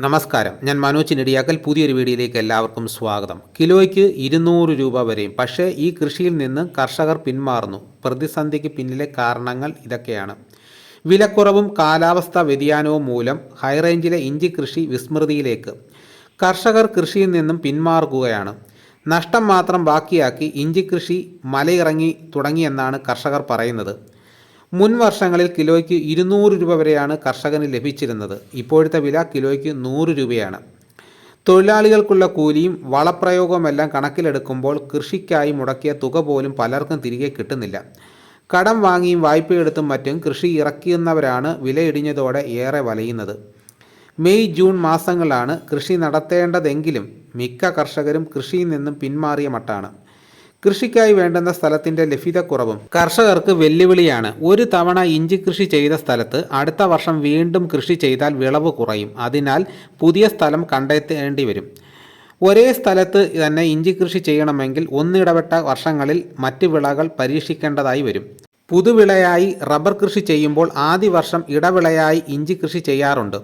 നമസ്കാരം. ഞാൻ മനോജ് നെടിയാക്കൽ. പുതിയൊരു വീഡിയോയിലേക്ക് എല്ലാവർക്കും സ്വാഗതം. കിലോയ്ക്ക് ഇരുന്നൂറ് രൂപ വരെയും. പക്ഷേ ഈ കൃഷിയിൽ നിന്ന് കർഷകർ പിന്മാറുന്നു. പ്രതിസന്ധിക്ക് പിന്നിലെ കാരണങ്ങൾ ഇതൊക്കെയാണ്. വിലക്കുറവും കാലാവസ്ഥാ വ്യതിയാനവും മൂലം ഹൈറേഞ്ചിലെ ഇഞ്ചി കൃഷി വിസ്മൃതിയിലേക്ക്. കർഷകർ കൃഷിയിൽ നിന്നും പിന്മാറുകയാണ്. നഷ്ടം മാത്രം ബാക്കിയാക്കി ഇഞ്ചി കൃഷി മലയിറങ്ങി തുടങ്ങിയെന്നാണ് കർഷകർ പറയുന്നത്. മുൻ വർഷങ്ങളിൽ കിലോയ്ക്ക് ഇരുന്നൂറ് രൂപ വരെയാണ് കർഷകന് ലഭിച്ചിരുന്നത്. ഇപ്പോഴത്തെ വില കിലോയ്ക്ക് നൂറ് രൂപയാണ്. തൊഴിലാളികൾക്കുള്ള കൂലിയും വളപ്രയോഗവുമെല്ലാം കണക്കിലെടുക്കുമ്പോൾ കൃഷിക്കായി മുടക്കിയ തുക പോലും പലർക്കും തിരികെ കിട്ടുന്നില്ല. കടം വാങ്ങിയും വായ്പയെടുത്തും മറ്റും കൃഷി ഇറക്കുന്നവരാണ് വിലയിടിഞ്ഞതോടെ ഏറെ വലയുന്നത്. മെയ് ജൂൺ മാസങ്ങളാണ് കൃഷി നടത്തേണ്ടതെങ്കിലും മിക്ക കർഷകരും കൃഷിയിൽ നിന്നും പിന്മാറിയ മട്ടാണ്. കൃഷിക്കായി വേണ്ടുന്ന സ്ഥലത്തിന്റെ ലഭ്യതക്കുറവും കർഷകർക്ക് വെല്ലുവിളിയാണ്. ഒരു തവണ ഇഞ്ചി കൃഷി ചെയ്ത സ്ഥലത്ത് അടുത്ത വർഷം വീണ്ടും കൃഷി ചെയ്താൽ വിളവ് കുറയും. അതിനാൽ പുതിയ സ്ഥലം കണ്ടെത്തേണ്ടി വരും. ഒരേ സ്ഥലത്ത് തന്നെ ഇഞ്ചി കൃഷി ചെയ്യണമെങ്കിൽ ഒന്നിടവിട്ട വർഷങ്ങളിൽ മറ്റു വിളകൾ പരീക്ഷിക്കേണ്ടതായി വരും. പുതുവിളയായി റബ്ബർ കൃഷി ചെയ്യുമ്പോൾ ആദ്യ വർഷം ഇടവിളയായി ഇഞ്ചി കൃഷി ചെയ്യാറുണ്ട്.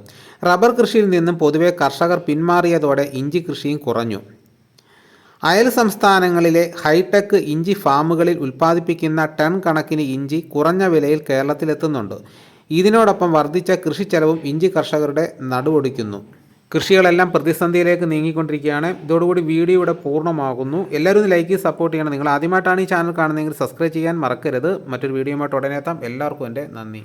റബ്ബർ കൃഷിയിൽ നിന്നും പൊതുവെ കർഷകർ പിന്മാറിയതോടെ ഇഞ്ചി കൃഷിയും കുറഞ്ഞു. അയൽ സംസ്ഥാനങ്ങളിലെ ഹൈടെക് ഇഞ്ചി ഫാമുകളിൽ ഉൽപ്പാദിപ്പിക്കുന്ന ടൺ കണക്കിന് ഇഞ്ചി കുറഞ്ഞ വിലയിൽ കേരളത്തിലെത്തുന്നുണ്ട്. ഇതിനോടൊപ്പം വർദ്ധിച്ച കൃഷി ചെലവും ഇഞ്ചി കർഷകരുടെ നടുവൊടിക്കുന്നു. കൃഷികളെല്ലാം പ്രതിസന്ധിയിലേക്ക് നീങ്ങിക്കൊണ്ടിരിക്കുകയാണ്. ഇതോടുകൂടി വീഡിയോ ഇവിടെ പൂർണമാകുന്നു. എല്ലാവരും ലൈക്ക് സപ്പോർട്ട് ചെയ്യണം. നിങ്ങൾ ആദ്യമായിട്ടാണ് ഈ ചാനൽ കാണുന്നതെങ്കിൽ സബ്സ്ക്രൈബ് ചെയ്യാൻ മറക്കരുത്. മറ്റൊരു വീഡിയോയുമായിട്ട് ഉടനെ എത്താം. എല്ലാവർക്കും എന്റെ നന്ദി.